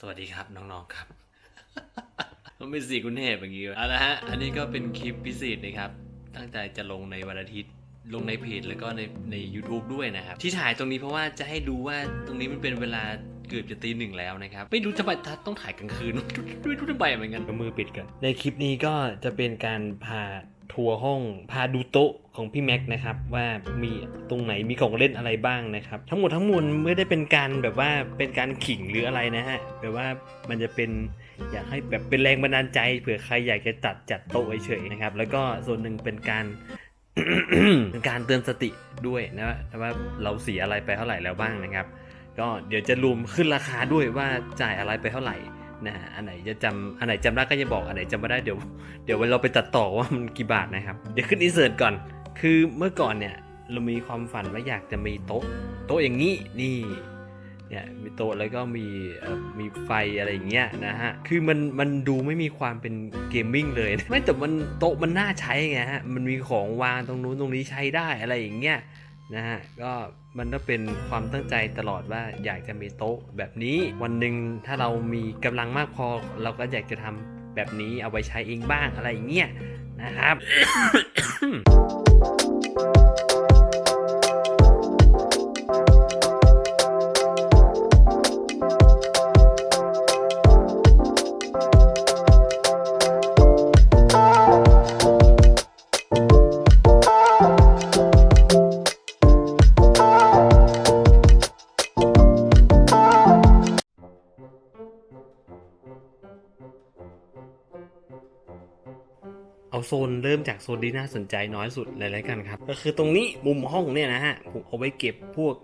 สวัสดีครับน้องๆครับมันเป็นสีกุณเทพอย่างงี้วะเอาละฮะ อันนี้ก็เป็นคลิปพิเศษนะครับ ตั้งใจจะลงในวันอาทิตย์ ลงในเพจแล้วก็ในใน u t u b e ด้วยนะครับ ที่ถ่ายตรงนี้เพราะว่าจะให้ดูว่าตรงนี้มันเป็นเวลาเกือบจะตีหนึ่งแล้วนะครับ ไม่รู้ทำไมต้องถ่ายกลางคืนด้วยทุกทำไมเหมือนกันมือปิดกัน ในคลิปนี้ก็จะเป็นการพา ทัวร์ห้องพาดูโต๊ะของพี่แม็กนะครับว่ามีตรงไหนมีของเล่นอะไรบ้างนะครับทั้งหมดทั้งมวลไม่ได้เป็นการแบบว่าเป็นการขิงหรืออะไรนะฮะแบบว่ามันจะเป็นอยากให้แบบเป็นแรงบันดาลใจเผื่อใครอยากจะจัดจัดโต๊ะเฉยๆนะครับแล้วก็ส่วนหนึ่งเป็นการเป็นการเตือนสติด้วยนะว่าเราเสียอะไรไปเท่าไหร่แล้วบ้างนะครับ ก็เดี๋ยวจะรวมขึ้นราคาด้วยว่าจ่ายอะไรไปเท่าไหร่ นะฮะอันไหนจะจำอันไหนจำได้ก็จะบอกอันไหนจำไม่ได้เดี๋ยวเดี๋ยวเราไปตัดต่อว่ามันกี่บาทนะครับ เดี๋ยวขึ้นอินเสิร์ตก่อน คือเมื่อก่อนเนี่ยเรามีความฝันว่าอยากจะมีโต๊ะโต๊ะอย่างนี้นี่เนี่ยมีโต๊ะแล้วก็มีมีไฟอะไรอย่างเงี้ยนะฮะ คือมันมันดูไม่มีความเป็นเกมมิ่งเลย ไม่แต่มันโต๊ะมันน่าใช้ไงฮะ มันมีของวางตรงนู้นตรงนี้ใช้ได้อะไรอย่างเงี้ย นะฮะก็มันก็เป็นความตั้งใจตลอดว่าอยากจะมีโต๊ะแบบนี้ วันหนึ่งถ้าเรามีกำลังมากพอ เราก็อยากจะทำแบบนี้เอาไว้ใช้เองบ้างอะไรอย่างเงี้ยนะครับ เอาโซนเริ่มจากโซนที่น่าสนใจน้อยสุดเลยแล้วกันครับ ก็คือตรงนี้มุมห้องเนี่ยนะฮะผมเอาไว้เก็บพวก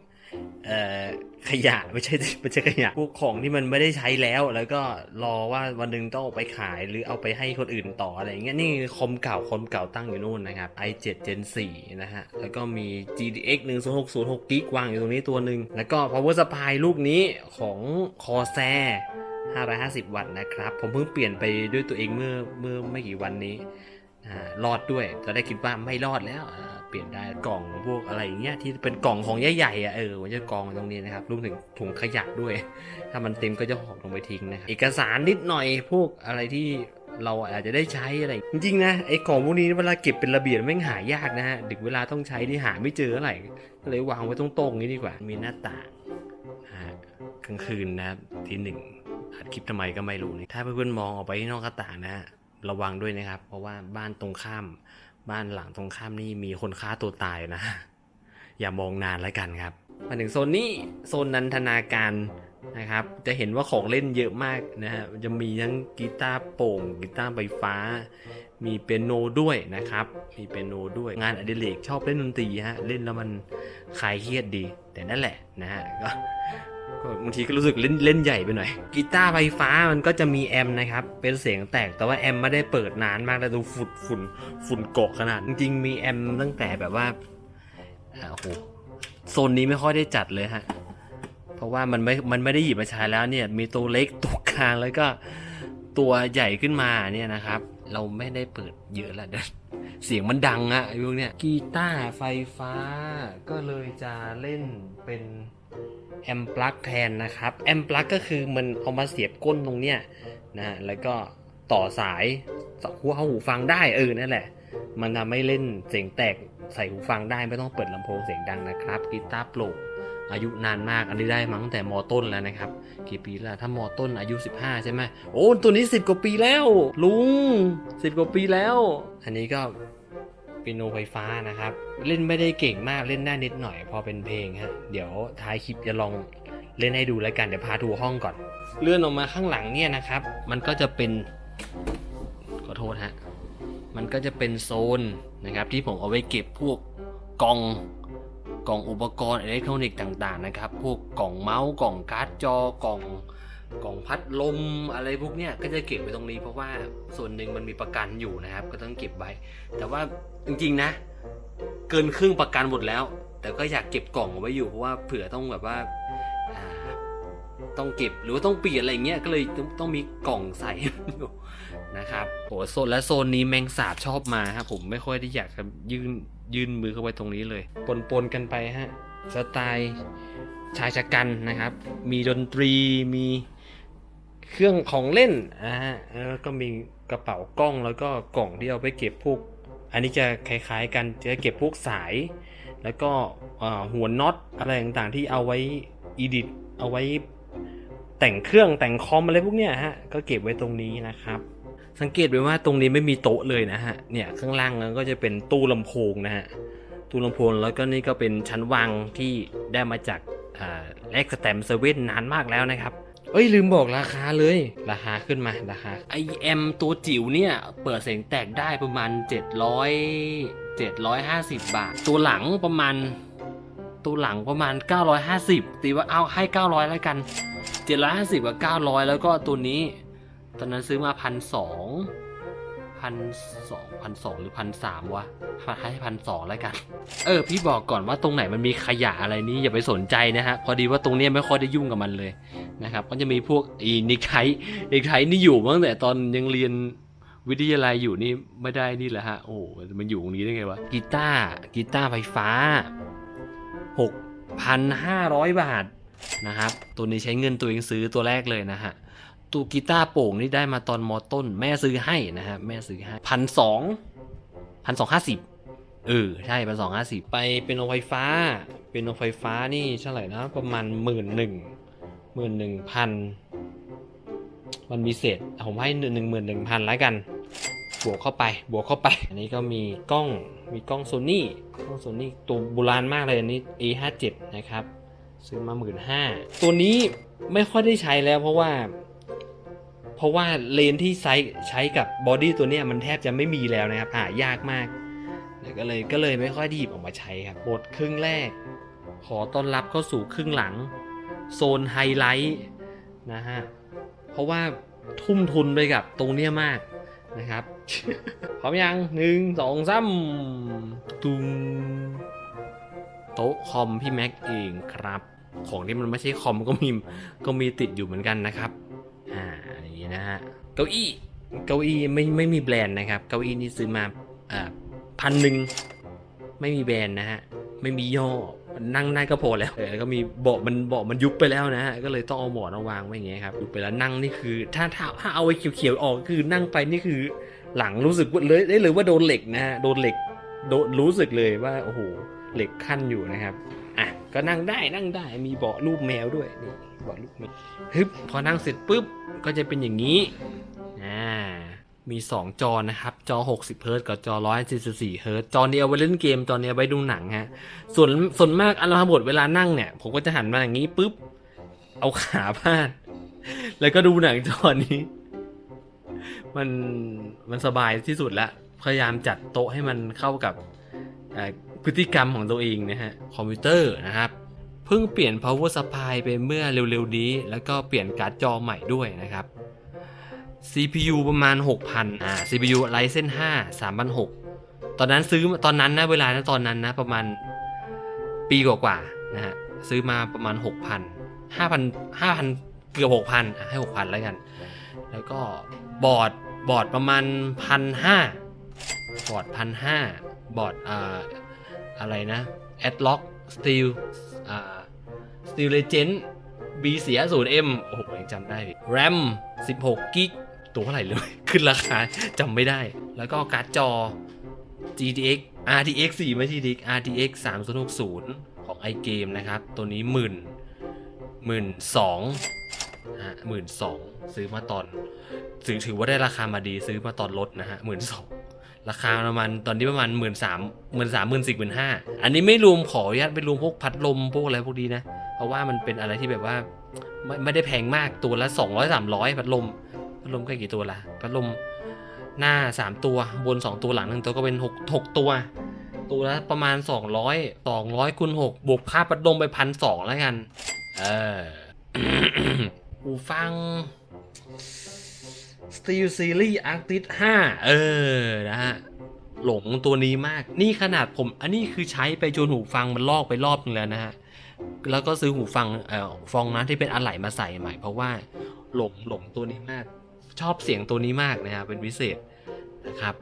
ขยะไม่ใช่ไม่ใช่ขยะพวกของที่มันไม่ได้ใช้แล้ว แล้วก็รอว่าวันหนึ่งต้องไปขายหรือเอาไปให้คนอื่นต่ออะไรอย่างเงี้ยนี่คอมเก่าคอมเก่าตั้งอยู่นู่นนะครับ i7 Gen 4 นะฮะ แล้วก็มี GTX 1060 6 g b วางอยู่ตรงนี้ตัวหนึ่งแล้วก็ power supply ลูกนี้ของ Corsair 550 วัตต์นะครับ ผมเพิ่งเปลี่ยนไปด้วยตัวเองเมื่อเมื่อไม่กี่วันนี้ รอดด้วยจะได้คิดว่าไม่รอดแล้วเปลี่ยนได้กล่องพวกอะไรอย่างเงี้ยที่เป็นกล่องของใหญ่ๆอะเออมันจะกองตรงนี้นะครับรวมถึงถุงขยะด้วย ถ้ามันเต็มก็จะหอบลงไปทิ้งนะครับเอกสารนิดหน่อยพวกอะไรที่เราอาจจะได้ใช้อะไร จริงๆนะไอ้ของพวกนี้เวลาเก็บเป็นระเบียบแม่งหายากนะฮะดึกเวลาต้องใช้นี่หาไม่เจออะไรก็เลยวางไว้ตรงๆนี้ดีกว่า มีหน้าต่างกลางคืนนะครับทีหนึ่งอัดคลิปทำไมก็ไม่รู้นี่ถ้าเพื่อนๆมองออกไปที่นอกหน้าต่างนะฮะ ระวังด้วยนะครับ เพราะว่าบ้านตรงข้าม บ้านหลังตรงข้ามนี่มีคนฆ่าตัวตายนะ อย่ามองนานแล้วกันครับ มาถึงโซนนี้โซนนันทนาการนะครับ จะเห็นว่าของเล่นเยอะมากนะฮะจะมีทั้งกีตาร์โป่งกีตาร์ไฟฟ้า มีเปียโนด้วยนะครับ มีเปียโนด้วยงานอดิเรกชอบเล่นดนตรีฮะเล่นแล้วมันคลายเครียดดี แต่นั่นแหละนะฮะก็ ก็บางทีก็รู้สึกเล่นเล่นใหญ่ไปหน่อยกีตาร์ไฟฟ้ามันก็จะมีแอมนะครับ เป็นเสียงแตกแต่ว่าแอมไม่ได้เปิดนานมากแล้วดูฝุ่นฝุ่นฝุ่นเกาะขนาด จริงๆมีแอมตั้งแต่แบบว่าโอ้โหโซนนี้ไม่ค่อยได้จัดเลยฮะ เพราะว่ามันไม่ มันไม่ได้หยิบมาใช้แล้วเนี่ย มีตัวเล็กตัวกลางแล้วก็ตัวใหญ่ขึ้นมาเนี่ยนะครับ เราไม่ได้เปิดเยอะล้วเดี๋ยวเสียงมันดังอะไอ้พวกเนี้ยกีตาร์ไฟฟ้าก็เลยจะเล่นเป็น แอมปลั๊กแทนนะครับแอมปลั๊กก็คือมันเอามาเสียบก้นตรงเนี้ยนะแล้วก็ต่อสายหูเข้าหูฟังได้เออนั่นแหละ มันทำให้เล่นเสียงแตกใส่หูฟังได้ไม่ต้องเปิดลำโพงเสียงดังนะครับกีตาร์โปร่งอายุนานมากอันนี้ได้มาตั้งแต่มต้นแล้วนะครับ กี่ปีแล้วถ้ามต้นอายุ 15 ใช่ไหมโอ้ตัวนี้ 10 กว่าปีแล้ว ลุง 10 กว่าปีแล้ว อันนี้ก็ เปียโนไฟฟ้านะครับ เล่นไม่ได้เก่งมากเล่นได้นิดหน่อยพอเป็นเพลงฮะเดี๋ยวท้ายคลิปจะลองเล่นให้ดูแล้วกันเดี๋ยวพาดูห้องก่อน เลื่อนออกมาข้างหลังเนี่ยนะครับ มันก็จะเป็นขอโทษฮะมันก็จะเป็นโซนนะครับที่ผมเอาไว้เก็บพวกกล่องกล่องอุปกรณ์อิเล็กทรอนิกส์ต่างๆนะครับ พวกกล่องเมาส์กล่องการ์ดจอกล่องกล่องพัดลมอะไรพวกเนี้ยก็จะเก็บไว้ตรงนี้เพราะว่าส่วนหนึ่งมันมีประกันอยู่นะครับ ก็ต้องเก็บไว้ แต่ว่า จริงๆนะ เกินครึ่งประกันหมดแล้ว แต่ก็อยากเก็บกล่องเอาไว้อยู่เพราะว่าเผื่อต้องแบบว่าอ่าต้องเก็บหรือว่าต้องเปลี่ยนอะไรเงี้ยก็เลยต้องต้องมีกล่องใส่นะครับโหโซนและโซนนี้แมงสาบชอบมาครับผมไม่ค่อยได้อยากจะยื่นยื่นมือเข้าไปตรงนี้เลย ปนๆกันไปฮะสไตล์ชายชะกันนะครับ มีดนตรีมีเครื่องของเล่นอ่าแล้วก็มีกระเป๋ากล้องแล้วก็กล่องที่เอาไปเก็บพวก อันนี้จะคล้ายๆกันจะเก็บพวกสาย แล้วก็หัวน็อตอะไรต่างๆ ที่เอาไว้อีดิตเอาไว้แต่งเครื่องแต่งคอมอะไรพวกเนี้ยฮะก็เก็บไว้ตรงนี้นะครับ สังเกตไว้ว่าตรงนี้ไม่มีโต๊ะเลยนะฮะเนี่ยข้างล่างก็จะเป็นตู้ลำโพงนะฮะตู้ลำโพงแล้วก็นี่ก็เป็นชั้นวางที่ได้มาจากอ่าแอคสแตมเซเว่นนานมากแล้วนะครับ เอ้ยลืมบอกราคาเลย ราคาขึ้นมาราคาไอเอ็มตัวจิ๋วเนี่ย เปิดเสียงแตกได้ประมาณ 700 750 บาท ตัวหลังประมาณ ตัวหลังประมาณ 950 ตีว่าเอาให้ 900 แล้วกัน 750 กับ 900 แล้วก็ตัวนี้ ตอนนั้นซื้อมาพันสอง พันสองพันสองหรือพันสามวะให้พันสองแล้วกัน เออ พี่บอกก่อนว่าตรงไหนมันมีขยะอะไรนี้อย่าไปสนใจนะฮะ พอดีว่าตรงเนี้ยไม่ค่อยได้ยุ่งกับมันเลยนะครับ ก็จะมีพวกอีนิกไทนิกไทนี่อยู่ตั้งแต่ตอนยังเรียนวิทยาลัยอยู่นี่ไม่ได้นี่แหละฮะ โอ้มันอยู่ตรงนี้ได้ไงวะ กีตาร์กีตาร์ไฟฟ้า 6,500 บาทนะครับ ตัวนี้ใช้เงินตัวเองซื้อตัวแรกเลยนะฮะ ตัวกีตาร์โปร่งนี่ได้มาตอนมอต้น แม่ซื้อให้นะฮะแม่ซื้อให้พันสองพันสองห้าสิบเออใช่พันสองห้าสิบไปเป็นโอไฟฟ้า เป็นโอไฟฟ้านี่เท่าไหร่นะ ประมาณหมื่นหนึ่งหมื่นหนึ่งพันมันมีเศษผมให้หนึ่งหมื่นหนึ่งพันแล้วกัน บวกเข้าไปบวกเข้าไป อันนี้ก็มีกล้องมีกล้องโซนี่กล้องโซนี่ตัวโบราณมากเลยอันนี้ A57 นะครับ ซื้อมาหมื่นห้าตัวนี้ไม่ค่อยได้ใช้แล้วเพราะว่า ราะว่าเลนที่ใช้ใช้กับบอดี้ตัวเนี้ยมันแทบจะไม่มีแล้วนะครับหายากมากก็เลยก็เลยไม่ค่อยดีบออกมาใช้ครับบทครึ่งแรก ขอต้อนรับเข้าสู่ครึ่งหลัง โซนไฮไลท์นะฮะเพราะว่าทุ่มทุนไปกับตรงเนี้ยมากนะครับพร้อมยังหนึ่งสองสามตุ้มโต๊ะคอมพี่แม็กเองครับ ของที่มันไม่ใช่คอมก็มีก็มีติดอยู่เหมือนกันนะครับ เก้าอี้เก้าอี้ไม่ไม่มีแบรนด์นะครับ เก้าอี้นี่ซื้อมาอ่าพันหนึ่งไม่มีแบรนด์นะฮะไม่มีย่อนั่งได้ก็พอแล้วแล้วก็มีเบาะมันเบาะมันยุบไปแล้วนะฮะก็เลยต้องเอาหมอนมาวางไว้อย่างเงี้ยครับยุบไปแล้วนั่งนี่คือ ถ้าถ้าถ้าเอาไอ้เขียวๆออกคือนั่งไปนี่คือ หลังรู้สึกเลยได้เลยว่าโดนเหล็กนะฮะโดนเหล็กโดนรู้สึกเลยว่าโอ้โหเหล็กขั้นอยู่นะครับอะก็นั่งได้นั่งได้มีเบาะรูปแมวด้วยนี่เบาะรูปแมวฮึบพอนั่งเสร็จปุ๊บก็จะเป็นอย่างนี้ มี 2 จอนะครับ จอ 60เฮิร์ตกับจอ 144เฮิร์ตจอนี้เอาไว้เล่นเกม จอนี้เอาไว้ดูหนังฮะส่วนส่วนมากอัลฮาบทเวลานั่งเนี่ย ผมก็จะหันมาอย่างนี้ปุ๊บ เอาขาพาด แล้วก็ดูหนังจอนี้ มันมันสบายที่สุดละพยายามจัดโต๊ะให้มันเข้ากับพฤติกรรมของตัวเองนะฮะ คอมพิวเตอร์นะครับ เพิ่งเปลี่ยน power supply ไปเมื่อเร็วๆนี้ แล้วก็เปลี่ยนการ์ดจอใหม่ด้วยนะครับ CPU ประมาณ 6,000อ่า CPU Ryzen 5 3,600 ตอนนั้นซื้อตอนนั้นนะเวลานะตอนนั้นนะประมาณปีกว่าๆนะฮะซื้อมาประมาณ 6,000 5,000 5,000 เกือบ 6,000 ให้ 6,000 แล้วกัน แล้วก็บอร์ดบอร์ดประมาณ 1,500 บอร์ด 1,500 บอร์ดอ่าอะไรนะ Adlock Steel อ่า Steel Legend B เสีย 0M โอ้โหยังจำได้ RAM 16กิก ตัวเท่าไหร่เลย ขึ้นราคาจำไม่ได้ แล้วก็การ์ดจอ GTX RTX 4 ไม่ใช่ GTX RTX 3060 ของ iGame นะครับ ตัวนี้หมื่นหมื่นสองฮะหมื่นสองซื้อมาตอนถือถือว่าได้ราคามาดีซื้อมาตอนลดนะฮะหมื่นสองราคาประมาณตอนนี้ประมาณหมื่นสามหมื่นสามหมื่นสี่หมื่นห้าอันนี้ไม่รวมขออนุญาตไม่รวมพวกพัดลมพวกอะไรพวกนี้นะ เพราะว่ามันเป็นอะไรที่แบบว่าไม่ไม่ได้แพงมากตัวละสองร้อยสามร้อยพัดลม พัดลมก็กี่ตัวละพัดลมหน้าสามตัวบนสองตัวหลังหนึ่งตัวก็เป็นหกหกตัว ตัวละประมาณสองร้อยสองร้อยคูณหกบวกค่าพัดลมไปพันสองแล้วกัน เออหูฟัง Steel Series Arctis 5เออ นะฮะ หลงตัวนี้มาก นี่ขนาดผม อันนี้คือใช้ไปจนหูฟังมันลอกไปรอบนึงแล้วนะฮะ แล้วก็ซื้อหูฟังเอ่อฟองนั้นที่เป็นอะไหล่มาใส่ใหม่ เพราะว่าหลงหลงตัวนี้มาก ชอบเสียงตัวนี้มากนะฮะเป็นพิเศษนะครับ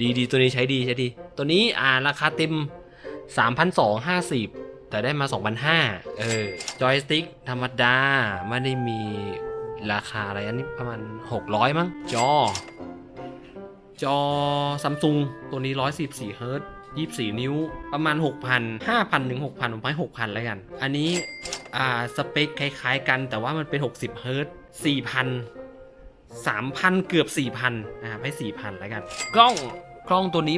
ดีดีตัวนี้ใช้ดีใช้ดี ตัวนี้อ่าราคาเต็ม 3,250 แต่ได้มา 2,500เออจอยสติ๊กธรรมดา ไม่ได้มีราคาอะไรอันนี้ประมาณ 600 มั้ง จอ จอซัมซุงตัวนี้114เฮิร์ต24 นิ้ว ประมาณ 6,000 5,000 ถึง 6,000 ผมให้6,000 แล้วกัน อันนี้ อ่า สเปคคล้าย ๆ กัน แต่ว่ามันเป็น 60 เฮิร์ต4,000 3,000 เกือบ 4,000นะครับให้ 4,000แล้วกัน กล้องกล้องตัวนี้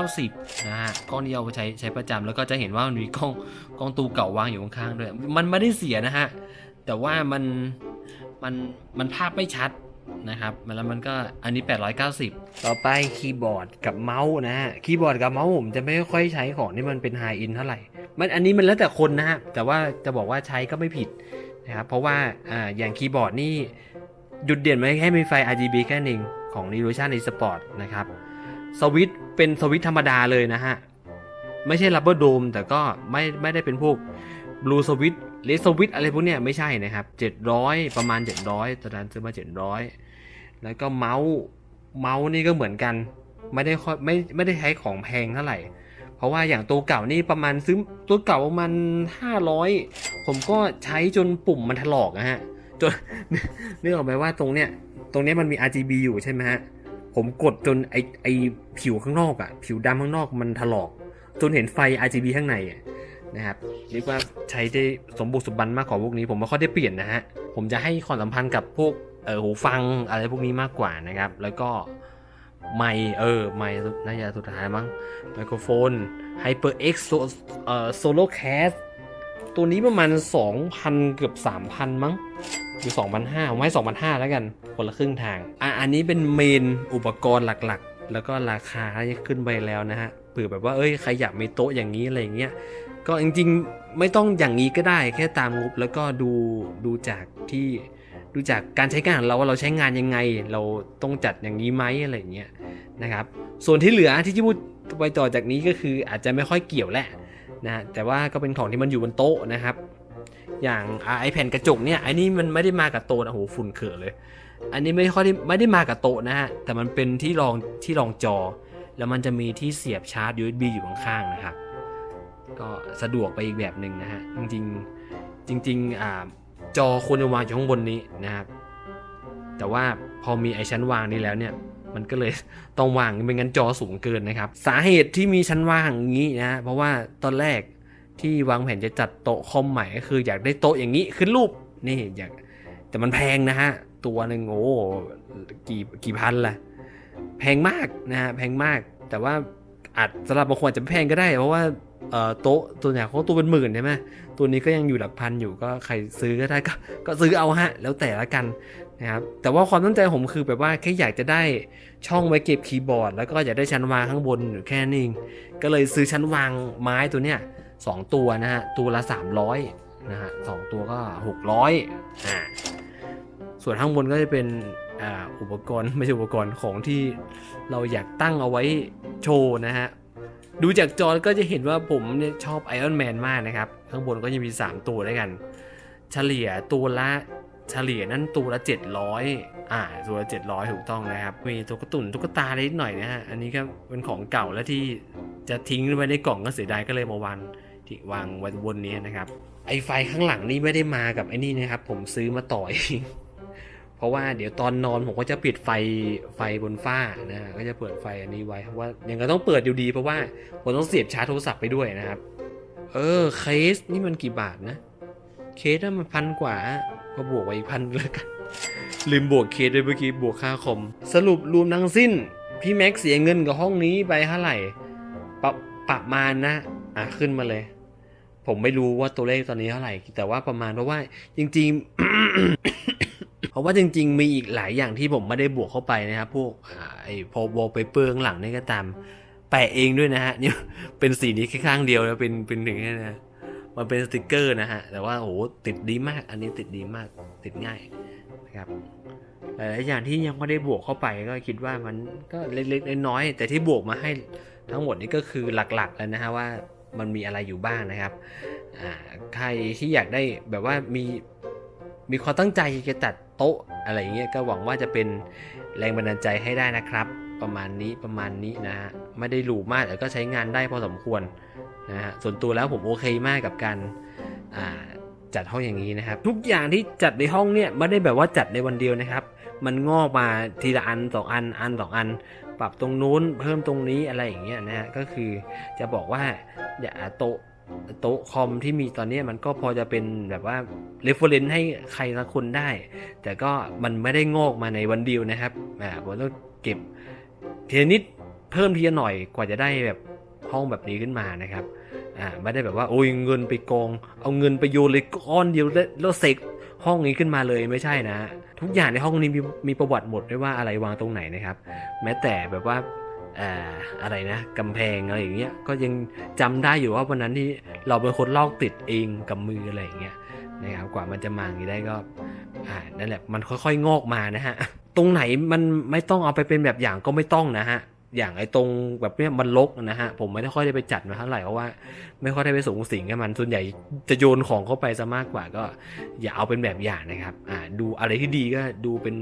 1,290นะฮะกล้องนี้เอาไปใช้ใช้ประจำแล้วก็จะเห็นว่ามันมีกล้องกล้องตูเก่าวางอยู่ข้างๆด้วย มันไม่ได้เสียนะฮะ แต่ว่ามันมันมันภาพไม่ชัดนะครับแล้วมันก็อันนี้ 890 ต่อไปคีย์บอร์ดกับเมาส์นะฮะคีย์บอร์ดกับเมาส์ผมจะไม่ค่อยใช้ของที่มันเป็นไฮอินเท่าไหร่ มันอันนี้มันแล้วแต่คนนะฮะแต่ว่าจะบอกว่าใช้ก็ไม่ผิดนะครับเพราะว่าอ่าอย่างคีย์บอร์ดนี่ จุดเด่นมันแค่มีไฟ RGB แค่หนึ่งของ Revolution Esport นะครับสวิตเป็นสวิตธรรมดาเลยนะฮะ ไม่ใช่ Rubber Dome แต่ก็ไม่ไม่ได้เป็นพวก Blue Switch Red Switch อะไรพวกเนี้ยไม่ใช่นะครับ 700 ประมาณ 700ตอนนั้นซื้อมา 700 แล้วก็เมาส์เมาส์นี่ก็เหมือนกันไม่ได้ไม่ไม่ได้ใช้ของแพงเท่าไหร่ เพราะว่าอย่างตัวเก่านี่ประมาณซื้อตัวเก่าประมาณ 500 ผมก็ใช้จนปุ่มมันถลอกนะฮะ จนนึกออกไหมว่าตรงเนี้ยตรงเนี้ยมันมี RGB อยู่ใช่ไหมฮะผมกดจนไอไอผิวข้างนอกอะผิวดำข้างนอกมันถลอก จนเห็นไฟ RGB ข้างในอะนะครับเรียกว่าใช้ได้สมบูรณ์สมบันมากกว่าพวกนี้ ผมไม่ค่อยได้เปลี่ยนนะฮะผมจะให้ความสัมพันธ์กับพวกเออหูฟังอะไรพวกนี้มากกว่านะครับ แล้วก็ไมค์เออไมค์น่าจะสุดท้ายมั้งไมโครโฟน HyperX เอ่อ Solo Cast ตัวนี้ประมาณ 2,000 เกือบ 3,000 มั้งอยู่2,500ผมให้2,500 แล้วกัน คนละครึ่งทาง อะอันนี้เป็นเมนอุปกรณ์หลักๆ แล้วก็ราคาขึ้นไปแล้วนะฮะเผื่อแบบว่าเอ้ยใครอยากมีโต๊ะอย่างนี้อะไรเงี้ยก็จริงๆไม่ต้องอย่างนี้ก็ได้แค่ตามงบแล้วก็ดูดูจากที่ดูจากการใช้งานของเราว่าเราใช้งานยังไง เราต้องจัดอย่างนี้ไหมอะไรเงี้ยนะครับ ส่วนที่เหลือที่จะพูดไปต่อจากนี้ก็คืออาจจะไม่ค่อยเกี่ยวแหละ นะแต่ว่าก็เป็นของที่มันอยู่บนโต๊ะนะครับ อย่างไอแผ่นกระจกเนี่ยไอนี้มันไม่ได้มากับโต๊ะนะโหฝุ่นเขอะเลย อันนี้ไม่ค่อยได้ไม่ได้มากับโต๊ะนะฮะแต่มันเป็นที่รองที่รองจอ แล้วมันจะมีที่เสียบชาร์จ USB อยู่ข้างๆนะครับ ก็สะดวกไปอีกแบบหนึ่งนะฮะจริงๆจริงๆอ่าจอควรจะวางอยู่ข้างบนนี้นะครับแต่ว่าพอมีไอชั้นวางนี้แล้วเนี่ย มันก็เลยต้องวางไม่งั้นจอสูงเกินนะครับ สาเหตุที่มีชั้นวางอย่างนี้นะเพราะว่าตอนแรกที่วางแผนจะจัดโต๊ะคอมใหม่ก็คืออยากได้โต๊ะอย่างนี้ขึ้นรูปนี่อยากแต่มันแพงนะฮะตัวหนึ่งโอ้กี่กี่พันล่ะแพงมากนะฮะแพงมาก แต่ว่าอาจสำหรับบางคนอาจจะไม่แพงก็ได้ เพราะว่าโต๊ะตัวใหญ่เขาตัวเป็นหมื่นใช่ไหมตัวนี้ก็ยังอยู่หลักพันอยู่ก็ใครซื้อก็ได้ก็ก็ซื้อเอาฮะ แล้วแต่ละกัน นะครับแต่ว่าความตั้งใจผมคือแบบว่าแค่อยากจะได้ช่องไว้เก็บคีย์บอร์ด แล้วก็อยากได้ชั้นวางข้างบนอยู่แค่นี้เองก็เลยซื้อชั้นวางไม้ตัวเนี้ยสองตัวนะฮะตัวละ 300นะฮะสองตัวก็ 600อ่าส่วนข้างบนก็จะเป็นอ่าอุปกรณ์ไม่ใช่อุปกรณ์ของที่เราอยากตั้งเอาไว้โชว์นะฮะดูจากจอก็จะเห็นว่าผมเนี่ยชอบไอออนแมนมากนะครับ ข้างบนก็จะมี 3 ตัวด้วยกัน เฉลี่ยตัวละ เฉลี่ยนั่นตัวละ 700 อ่า ตัวละ 700 ถูกต้องนะครับ มีตุ๊กตุนตุ๊กตานิดหน่อยนะฮะ อันนี้ก็เป็นของเก่าแล้วที่จะทิ้งไว้ในกล่องก็เสียดายก็เลยมาวางที่วางไว้บนนี้นะครับ ไอไฟข้างหลังนี่ไม่ได้มากับไอ้นี่นะครับ ผมซื้อมาต่อเองเพราะว่าเดี๋ยวตอนนอนผมก็จะปิดไฟไฟบนฝ้านะฮะก็จะเปิดไฟอันนี้ไว้เพราะว่ายังก็ต้องเปิดอยู่ดีเพราะว่าผมต้องเสียบชาร์จโทรศัพท์ไปด้วยนะครับ เออเคสนี่มันกี่บาทนะ เคสน่ะมันพันกว่า ก็บวกไว้อีกพันแล้วกันลืมบวกเคสด้วยเมื่อกี้บวกค่าคอม สรุปรวมทั้งสิ้น พี่แม็กเสียเงินกับห้องนี้ไปเท่าไหร่ปะประมาณนะอะขึ้นมาเลย ผมไม่รู้ว่าตัวเลขตอนนี้เท่าไหร่ แต่ว่าประมาณเพราะว่าจริง ๆ เพราะว่าจริง ๆ มีอีกหลายอย่างที่ผมไม่ได้บวกเข้าไปนะครับ พวกไอ้พอวอลเปเปอร์ข้างหลังนี่ก็ตามแปะเองด้วยนะฮะนี่เป็นสีนี้แค่ข้างเดียวแล้วเป็นเป็นถึงแค่นี้นะ มันเป็นสติกเกอร์นะฮะ แต่ว่าโอ้โหติดดีมาก อันนี้ติดดีมาก ติดง่ายนะครับหลายๆอย่างที่ยังไม่ได้บวกเข้าไปก็คิดว่ามันก็เล็กๆน้อยๆแต่ที่บวกมาให้ทั้งหมดนี้ก็คือหลักๆแล้วนะฮะว่ามันมีอะไรอยู่บ้างนะครับใครที่อยากได้แบบว่ามีมีความตั้งใจจะจัดโต๊ะอะไรอย่างเงี้ยก็หวังว่าจะเป็นแรงบันดาลใจให้ได้นะครับ ประมาณนี้ประมาณนี้นะฮะไม่ได้หรูมากแต่ก็ใช้งานได้พอสมควรนะฮะส่วนตัวแล้วผมโอเคมากกับการจัดห้องอย่างนี้นะครับ ทุกอย่างที่จัดในห้องเนี่ยไม่ได้แบบว่าจัดในวันเดียวนะครับ มันงอกมาทีละอันสองอันอันสองอัน ปรับตรงนู้นเพิ่มตรงนี้อะไรอย่างเงี้ยนะฮะก็คือจะบอกว่าเนี่ยโต๊ะโต๊ะคอมที่มีตอนนี้มันก็พอจะเป็นแบบว่า reference ให้ใครสักคนได้ แต่ก็มันไม่ได้งอกมาในวันเดียวนะครับอ่าผมต้องเก็บ ทีนิดเพิ่มทีหน่อยกว่าจะได้แบบห้องแบบนี้ขึ้นมานะครับอ่าไม่ได้แบบว่าโอ้ยเงินไปกอง เอาเงินไปโยนเลยก้อนเดียวแล้วเสกห้องนี้ขึ้นมาเลยไม่ใช่นะ ทุกอย่างในห้องนี้มีมีประวัติหมดด้วยว่าอะไรวางตรงไหนนะครับ แม้แต่แบบว่าอะไรนะกำแพงอะไรอย่างเงี้ยก็ยังจำได้อยู่ว่าวันนั้นที่เราเป็นคนลอกติดเองกับมืออะไรอย่างเงี้ย นะครับกว่ามันจะมาอย่างนี้ได้ก็อ่านั่นแหละมันค่อยๆงอกมานะฮะตรงไหนมันไม่ต้องเอาไปเป็นแบบอย่างก็ไม่ต้องนะฮะอย่างไอ้ตรงแบบเนี้ยมันลกนะฮะผมไม่ได้ค่อยได้ไปจัดมาเท่าไหร่เพราะว่าไม่ค่อยได้ไปสูงสิงกับมันส่วนใหญ่จะโยนของเข้าไปซะมากกว่าก็ อย่าเอาเป็นแบบอย่างนะครับอ่าดูอะไรที่ดีก็ดูเป็น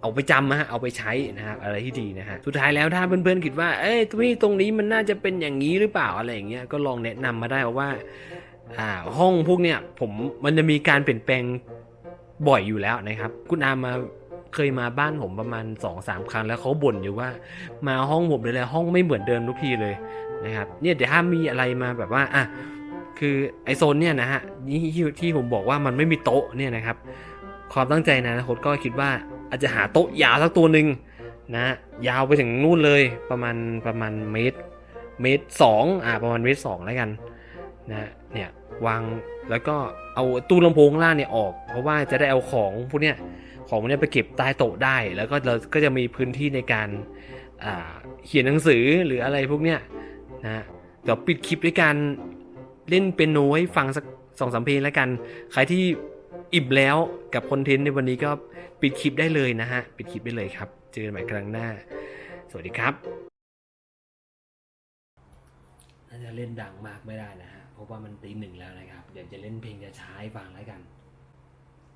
เอาไปจำนะฮะเอาไปใช้นะครับอะไรที่ดีนะฮะสุดท้ายแล้วถ้าเพื่อนๆคิดว่าเอ้ยตรงนี้ตรงนี้มันน่าจะเป็นอย่างนี้หรือเปล่าอะไรอย่างเงี้ยก็ลองแนะนำมาได้เพราะว่า อ่าห้องพวกเนี้ยผมมันจะมีการเปลี่ยนแปลงบ่อยอยู่แล้วนะครับ คุณอามาเคยมาบ้านผมประมาณ2อสามครั้งแล้วเขาบ่นอยู่ว่า มาห้องผมเลยแหละห้องไม่เหมือนเดิมทุกทีเลยนะครับ เนี่ยเดี๋ยวถ้ามีอะไรมาแบบว่าอะคือไอโซนเนี่ยนะฮะนี่ที่ที่ผมบอกว่ามันไม่มีโต๊ะเนี่ยนะครับ ความตั้งใจนะโค้ดก็คิดว่าอาจจะหาโต๊ะยาวสักตัวหนึ่งนะยาวไปถึงนู่นเลยประมาณประมาณเมตรเมตรสองอ่าประมาณเมตรสองแล้วกัน นะเนี่ยวางแล้วก็เอาตู้ลำโพงข้างล่างเนี่ยออก เพราะว่าจะได้เอาของพวกเนี้ยของพวกเนี้ยไปเก็บใต้โต๊ะได้ แล้วก็เราก็จะมีพื้นที่ในการเขียนหนังสือหรืออะไรพวกเนี้ยนะเดี๋ยวปิดคลิปด้วยการเล่นเปียโนให้ฟังสักสองสามเพลงแล้วกัน ใครที่อิ่มแล้วกับคอนเทนต์ในวันนี้ก็ปิดคลิปได้เลยนะฮะ ปิดคลิปได้เลยครับ เจอกันใหม่ครั้งหน้า สวัสดีครับ น่าจะเล่นดังมากไม่ได้นะฮะ เพราะว่ามันตีหนึ่งแล้วนะครับ เดี๋ยวจะเล่นเพลงจะช้าให้ฟังแล้วกัน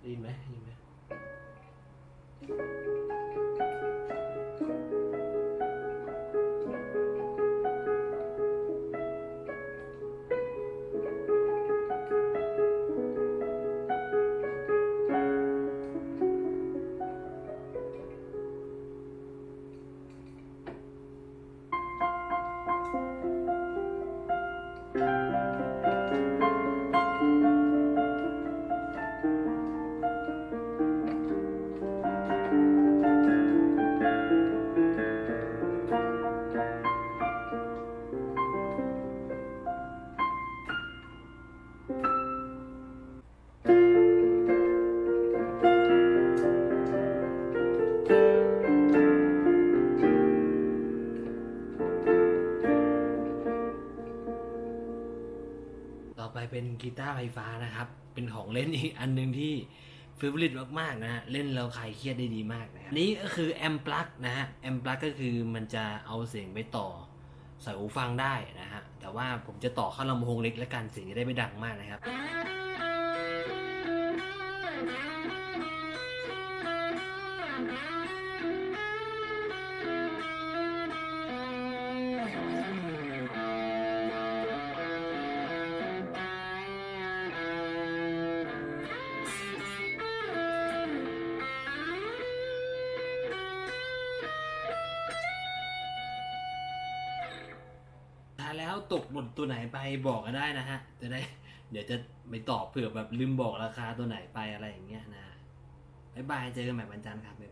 ได้ยินไหมได้ยินไหม กีตาร์ไฟฟ้านะครับ เป็นของเล่นอีกอันหนึ่งที่ฟิวลิตมากๆนะเล่นเราคลายเครียดได้ดีมากนะนี้ก็คือแอมปลั๊กนะฮะแอมปลั๊กก็คือมันจะเอาเสียงไปต่อใส่หูฟังได้นะฮะแต่ว่าผมจะต่อเข้าลำโพงเล็กแล้วกันเสียงจะได้ไม่ดังมากนะครับ แล้วตกหล่นตัวไหนไปบอกก็ได้นะฮะ จะได้ เดี๋ยวจะไปตอบเผื่อแบบลืมบอกราคาตัวไหนไปอะไรอย่างเงี้ยนะ บ๊ายบาย เจอกันใหม่วันจันทร์ครับบ๊ายบายครับ